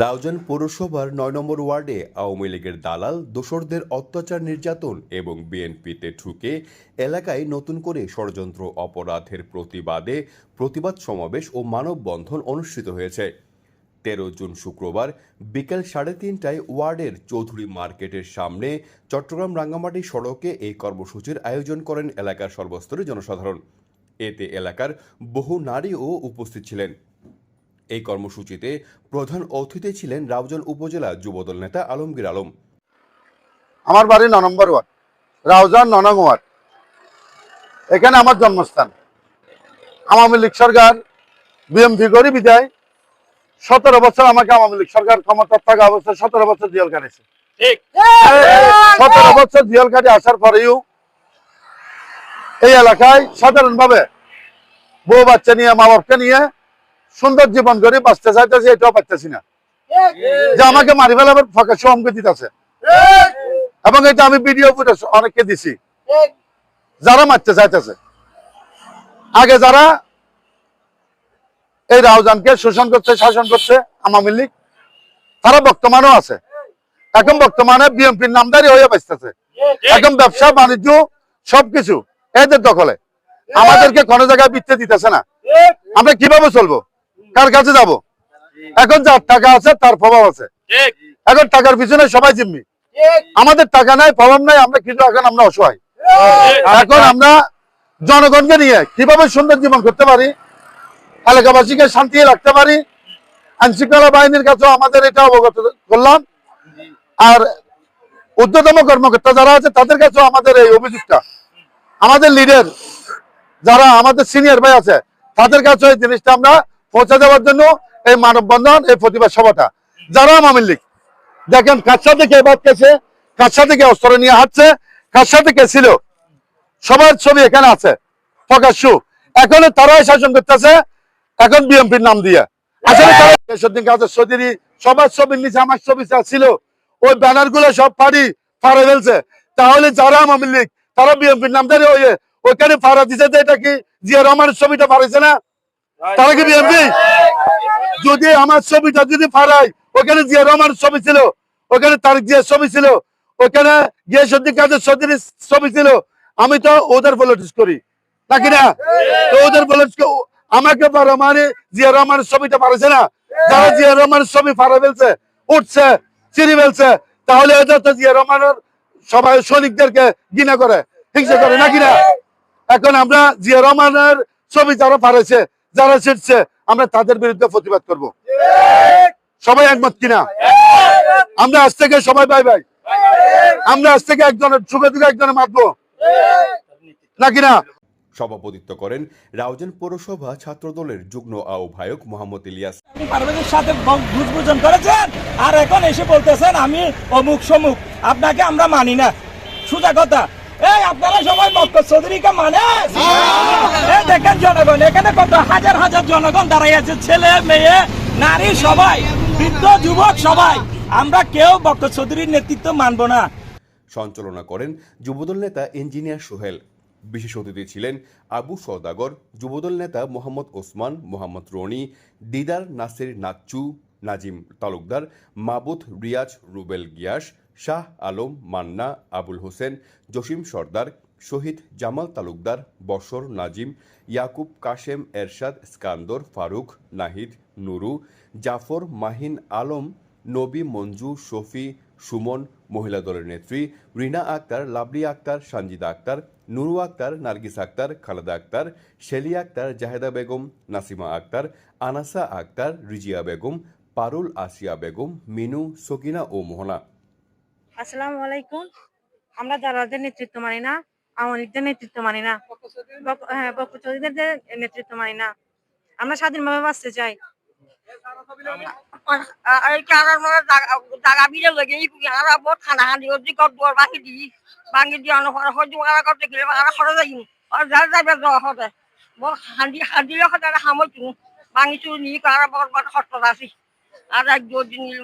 রাউজান পৌরসভার নয় নম্বর ওয়ার্ডে আওয়ামী লীগের দালাল, দোসরদের অত্যাচার নির্যাতন এবং বিএনপিতে ঢুকে এলাকায় নতুন করে ষড়যন্ত্র, অপরাধের প্রতিবাদে প্রতিবাদ সমাবেশ ও মানববন্ধন অনুষ্ঠিত হয়েছে। তেরো জুন শুক্রবার বিকেল সাড়ে তিনটায় ওয়ার্ডের চৌধুরী মার্কেটের সামনে চট্টগ্রাম রাঙ্গামাটি সড়কে এই কর্মসূচির আয়োজন করেন এলাকার সর্বস্তরের জনসাধারণ। এতে এলাকার বহু নারীও উপস্থিত ছিলেন। এই কর্মসূচিতে প্রধান অতিথি ছিলেন রাউজান উপজেলা যুবদল নেতা আলমগীর আলম। আমার বাড়ি ন নম্বর ওয়ার্ড রাউজান ন নং ওয়ার্ড। এখানে আমার জন্মস্থান। আওয়ামী লীগ সরকার বিএমপি করি বিদায়। সতেরো বছর আমাকে আওয়ামী লীগ সরকার ক্ষমতা থাকা অবস্থায় সতেরো বছর জেল কাটেছে। ঠিক। সতেরো বছর জেল কাটে আসার পরেও এই এলাকায় সাধারণভাবে বউ বাচ্চা নিয়ে মা বাপকে নিয়ে সুন্দর জীবন করে বাঁচতে চাইতেছি এটাও পাচ্ছি না। যে আমাকে মারি ফেলাবার ফাঁকা হুমকি দিতেছে। এবং এটা আমি ভিডিও ফুটেজ অনেককে দিছি। যারা মারতে চাইতেছে। আগে যারা এই রাউজানকে শোষণ করছে শাসন করছে আওয়ামী লীগ তারা বর্তমানেও আছে। এখন বর্তমানে বিএনপির নামদারি হয়ে বাঁচতেছে। এখন ব্যবসা বাণিজ্য সবকিছু এদের দখলে। আমাদেরকে কোনো জায়গায় বিচ্ছে দিতেছে না। আমরা কীভাবে চলবো? কার কাছে যাব? এখন যার টাকা আছে তার প্রভাব আছে। এখন টাকার পিছনে সবাই জিম্মি। আমাদের টাকা নাই প্রভাব নাই আমরা কিছু এখন আমরা অসহায়। এখন আমরা জনগণকে নিয়ে কীভাবে সুন্দর জীবন করতে পারি এলাকাবাসীকে শান্তি রাখতে পারি আইন শৃঙ্খলা বাহিনীর কাছেও আমাদের এটা অবগত করলাম। আর ঊর্ধ্বতম কর্মকর্তা যারা আছে তাদের কাছেও আমাদের এই অভিযোগটা। আমাদের লিডার যারা আমাদের সিনিয়র ভাই আছে তাদের কাছে এই জিনিসটা আমরা পৌঁছে দেওয়ার জন্য এই মানববন্ধন, এই প্রতিবাদ সভাটা। যারা আওয়ামী লীগ, দেখেন কার সাথে কে বাদ গেছে, কার সাথে অস্ত্র নিয়ে হাঁটছে, কার সাথে কে ছিল? সবার ছবি এখানে আছে, প্রকাশ্য। এখন তারাই শাসন করতেছে, এখন বিএনপির নাম দিয়ে। আসলে সবার ছবির নিচে আমার ছবি ছিল, ওই ব্যানারগুলো সব ফাড়ি, ফাড়ে ফেলছে। তাহলে যারা আওয়ামী লীগ, তারা বিএনপির নাম ওই ওইখানে ফাড়া এটা কি জিয়া রহমানের ছবিটা ফাড়াইছে না? তারা কি বিএনপি? যদি আমার ছবিটা যদি ফাড়াই ওখানে জিয়া রহমানের ছবি ছিল, ওখানে জিয়ার ছবি ছিল, ওখানে ছবি ছিল, আমি তো ওদের পলিটিক্স করি। নাকি না? ওদের পলিটিক্স আমাকে মানে জিয়া রহমানের ছবিটা পারেছে না? যারা জিয়া রহমানের ছবি ফাড়া ফেলছে, উঠছে চিনি ফেলছে, তাহলে এদের তো জিয়া রহমানের সবাই সৈনিকদেরকে ঘৃণা করে, হিংসা করে নাকি না? এখন আমরা জিয়া রহমানের ছবি যারা পারেছে যারা ছিটছে আমরা তাদের বিরুদ্ধে প্রতিবাদ করব। সবাই একমত কিনা? আমরা আজ থেকে সবাই ভাই ভাই আমরা আজ থেকে একজনের সুখে দুঃখে একজনের মাতবো নাকি না সভাপতিত্ব করেন রাউজান পৌরসভা ছাত্রদলের যুগ্ম আহ্বায়ক মোহাম্মদ ইলিয়াস। পারভেজের সাথে বুঝবুজন করেছেন? আর এখন এসে বলতেছেন আমি অমুক সমুক আপনাকে আমরা মানি না। সোজা কথা এই আপনারা সবাই মক্কর চৌধুরীকে মানে? দেখেন জনগণ এখানে কত হাজার হাজার জনগণ দাঁড়াই আছে ছেলে মেয়ে নারী সবাই বৃদ্ধ যুবক সবাই। আমরা কেউ বক্কর চৌধুরীর নেতৃত্ব মানবো না। সঞ্চালনা করেন যুবদল নেতা ইঞ্জিনিয়ার সোহেল। বিশেষ অতিথি ছিলেন আবু সওদাগর যুবদল নেতা মোহাম্মদ ওসমান মোহাম্মদ রনি দিদার নাসির নাচ্চু নাজিম তালুকদার মাবুদ রিয়াজ রুবেল গিয়াস শাহ আলম, মান্না, আবুল হোসেন, জসিম সর্দার, শহীদ জামাল তালুকদার, বশর নাজিম, ইয়াকুব কাশেম এরশাদ, স্কান্দর, ফারুক নাহিদ, নুরু, জাফর মাহিন আলম, নবী মঞ্জু, শফি, সুমন, মহিলা দলের নেত্রী, রিনা আক্তার, লাবলি আক্তার সঞ্জিদা আক্তার, নুরু আক্তার, নার্গিস আক্তার, খালেদা আক্তার শেলি আক্তার, জাহেদা বেগম, নাসিমা আক্তার, আনাসা আক্তার, রিজিয়া বেগম, পারুল আসিয়া বেগম, মিনু, সকিনা ও মোহনা। আসসালামু আলাইকুম। আমরা দালালদের নেতৃত্ব মানি না আওয়ামী লীগদের নেতৃত্ব মানি না হ্যাঁ বক্র চৌধুরীদের নেতৃত্ব মানি না। আমরা স্বাধীনভাবে বাঁচতে চাই। ভাঙি চুরি নি কারা আর এক দুদিন নিল